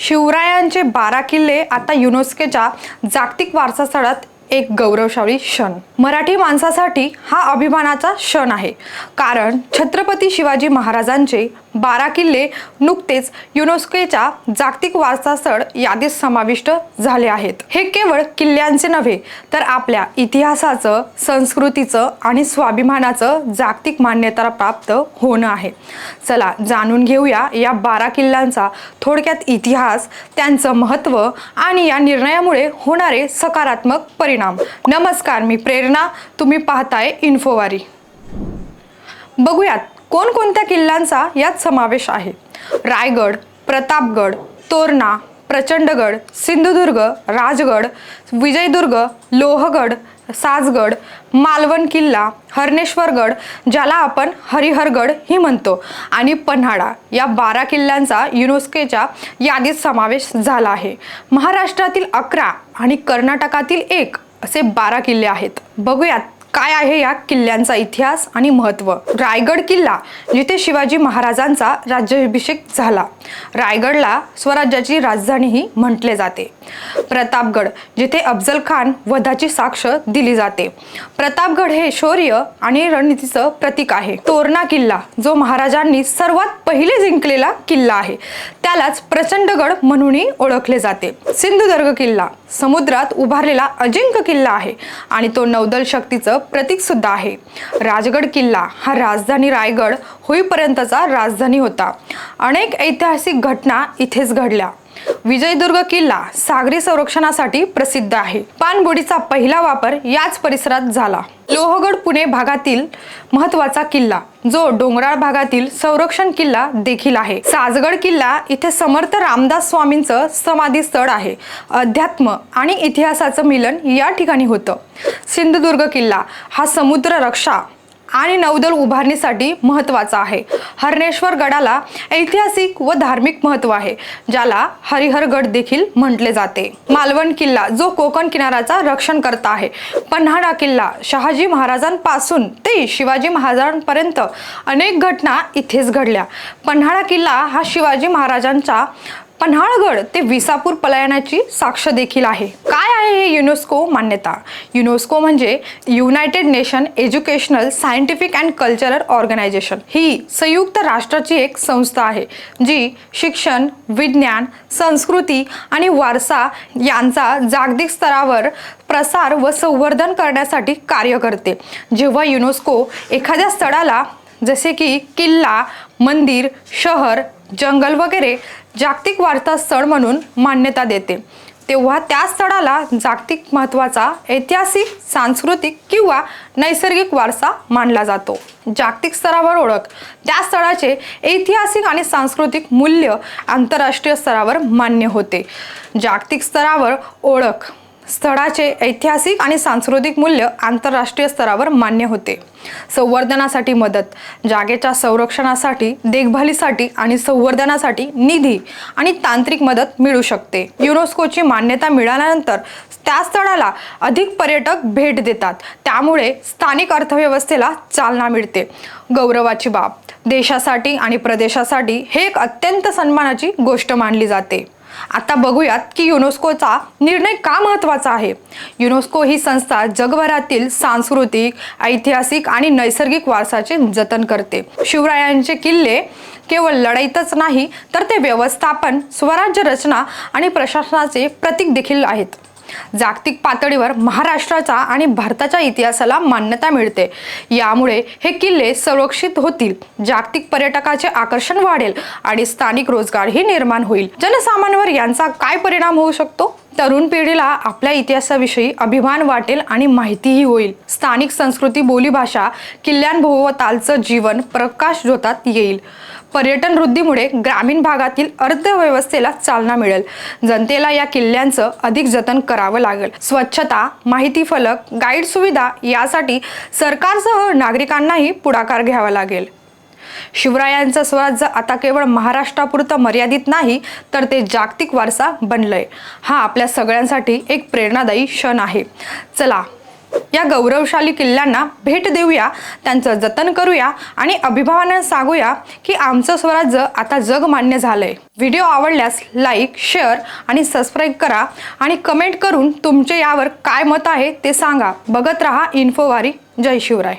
शिवरायांचे बारा किल्ले आता युनेस्कोच्या जागतिक वारसा स्थळात एक गौरवशाली क्षण. मराठी माणसासाठी हा अभिमानाचा क्षण आहे. कारण छत्रपती शिवाजी महाराजांचे बारा किल्ले नुकतेच युनेस्कोच्या जागतिक वारसा स्थळ यादीत समाविष्ट झाले आहेत. हे केवळ किल्ल्यांचे नव्हे तर आपल्या इतिहासाचं संस्कृतीचं आणि स्वाभिमानाचं जागतिक मान्यता प्राप्त होणं आहे. चला जाणून घेऊया या बारा किल्ल्यांचा थोडक्यात इतिहास त्यांचं महत्त्व आणि या निर्णयामुळे होणारे सकारात्मक परिणाम. नमस्कार मी प्रेरणा. तुम्ही पाहताय इन्फोवारी. बघूयात कोणकोणत्या किल्ल्यांचा यात समावेश आहे? रायगड प्रतापगड तोरणा प्रचंडगड सिंधुदुर्ग राजगड विजयदुर्ग लोहगड साजगड मालवण किल्ला हरणेश्वरगड ज्याला आपण हरिहरगड ही म्हणतो आणि पन्हाळा. या बारा किल्ल्यांचा युनेस्कोच्या यादीत समावेश झाला आहे. महाराष्ट्रातील अकरा आणि कर्नाटकातील एक. असे बारा किल्ले आहेत. बघूयात काय आहे या किल्ल्यांचा इतिहास आणि महत्त्व. रायगड किल्ला जिथे शिवाजी महाराजांचा राज्याभिषेक झाला. रायगडला स्वराज्याची राजधानीही म्हटले जाते. प्रतापगड जिथे अफजल खान वधाची साक्ष दिली जाते. प्रतापगड हे शौर्य आणि रणनीतीचं प्रतीक आहे. तोरणा किल्ला जो महाराजांनी सर्वात पहिले जिंकलेला किल्ला आहे. त्यालाच प्रचंडगड म्हणूनही ओळखले जाते. सिंधुदुर्ग किल्ला समुद्रात उभारलेला अजिंक्य किल्ला आहे आणि तो नौदल शक्तीचं प्रतीक सुद्धा आहे. राजगड किल्ला हा राजधानी रायगड होईपर्यंतचा राजधानी होता. अनेक ऐतिहासिक घटना इथेच घडल्या. विजयदुर्ग किल्ला सागरी संरक्षणासाठी प्रसिद्ध आहे. पाणबुडीचा पहिला वापर याच परिसरात झाला. लोहगड पुणे भागातील महत्त्वाचा किल्ला जो डोंगराळ भागातील संरक्षण किल्ला देखील आहे. साजगड किल्ला इथे समर्थ रामदास स्वामींचं समाधी स्थळ आहे. अध्यात्म आणि इतिहासाचं मिलन या ठिकाणी होतं. सिंधुदुर्ग किल्ला हा समुद्र रक्षा आणि नौदल उभारणीसाठी महत्त्वाचा आहे. हरणेश्वर गडाला ऐतिहासिक व धार्मिक महत्त्व आहे ज्याला हरिहरगड देखील म्हटले जाते. मालवण किल्ला जो कोकण किनाऱ्याचा रक्षण करता आहे. पन्हाळा किल्ला शहाजी महाराजांपासून ते शिवाजी महाराजांपर्यंत अनेक घटना इथेच घडल्या. पन्हाळा किल्ला हा शिवाजी महाराजांचा पन्हाळगड ते विसापूर पलायनाची साक्ष देखील आहे. काय आहे हे युनेस्को मान्यता? युनेस्को म्हणजे United nation educational scientific and cultural organisation. ही संयुक्त राष्ट्राची एक संस्था आहे जी शिक्षण विज्ञान संस्कृती आणि वारसा यांचा जागतिक स्तरावर प्रसार व संवर्धन करण्यासाठी कार्य करते. जेव्हा युनेस्को एखाद्या स्थळाला जसे की किल्ला मंदिर शहर जंगल वगैरे जागतिक वारसा स्थळ म्हणून मान्यता देते. तेव्हा त्या स्थळाला जागतिक महत्त्वाचा ऐतिहासिक सांस्कृतिक किंवा नैसर्गिक वारसा मानला जातो. जागतिक स्तरावर ओळख. त्या स्थळाचे ऐतिहासिक आणि सांस्कृतिक मूल्य आंतरराष्ट्रीय स्तरावर मान्य होते. जागतिक स्तरावर ओळख. स्थळाचे ऐतिहासिक आणि सांस्कृतिक मूल्य आंतरराष्ट्रीय स्तरावर मान्य होते. संवर्धनासाठी मदत जागेच्या संरक्षणासाठी देखभालीसाठी आणि संवर्धनासाठी निधी आणि तांत्रिक मदत मिळू शकते. युनेस्कोची मान्यता मिळाल्यानंतर त्या स्थळाला अधिक पर्यटक भेट देतात. त्यामुळे स्थानिक अर्थव्यवस्थेला चालना मिळते. गौरवाची बाब देशासाठी आणि प्रदेशासाठी हे एक अत्यंत सन्मानाची गोष्ट मानली जाते. आता बघूयात की युनेस्कोचा निर्णय का महत्त्वाचा आहे. युनेस्को ही संस्था जगभरातील सांस्कृतिक ऐतिहासिक आणि नैसर्गिक वारसाचे जतन करते. शिवरायांचे किल्ले केवळ लढाईतच नाही तर ते व्यवस्थापन स्वराज्य रचना आणि प्रशासनाचे प्रतीक देखील आहेत. जागतिक पातळीवर महाराष्ट्राचा आणि भारताच्या इतिहासाला मान्यता मिळते. यामुळे हे किल्ले संरक्षित होतील जागतिक पर्यटकाचे आकर्षण वाढेल आणि स्थानिक रोजगारही निर्माण होईल. जनसामान्यांवर यांचा काय परिणाम होऊ शकतो? तरुण पिढीला आपल्या इतिहासाविषयी अभिमान वाटेल आणि माहितीही होईल. स्थानिक संस्कृती बोलीभाषा किल्ल्यांभोवतालचं जीवन प्रकाश जोतात येईल. पर्यटन वृद्धीमुळे ग्रामीण भागातील अर्थव्यवस्थेला चालना मिळेल. जनतेला या किल्ल्यांचं अधिक जतन करावं लागेल. स्वच्छता माहिती फलक गाईड सुविधा यासाठी सरकारसह नागरिकांनाही पुढाकार घ्यावा लागेल. शिवरायांचं स्वराज्य आता केवळ महाराष्ट्रापुरतं मर्यादित नाही तर ते जागतिक वारसा बनलंय. हा आपल्या सगळ्यांसाठी एक प्रेरणादायी क्षण आहे. चला या गौरवशाली किल्ल्यांना भेट देऊया त्यांचं जतन करूया आणि अभिमानाने सांगूया की आमचं स्वराज्य आता जग मान्य झालंय. व्हिडिओ आवडल्यास लाईक शेअर आणि सबस्क्राईब करा आणि कमेंट करून तुमचे यावर काय मत आहे ते सांगा. बघत रहा इन्फोवारी. जय शिवराय.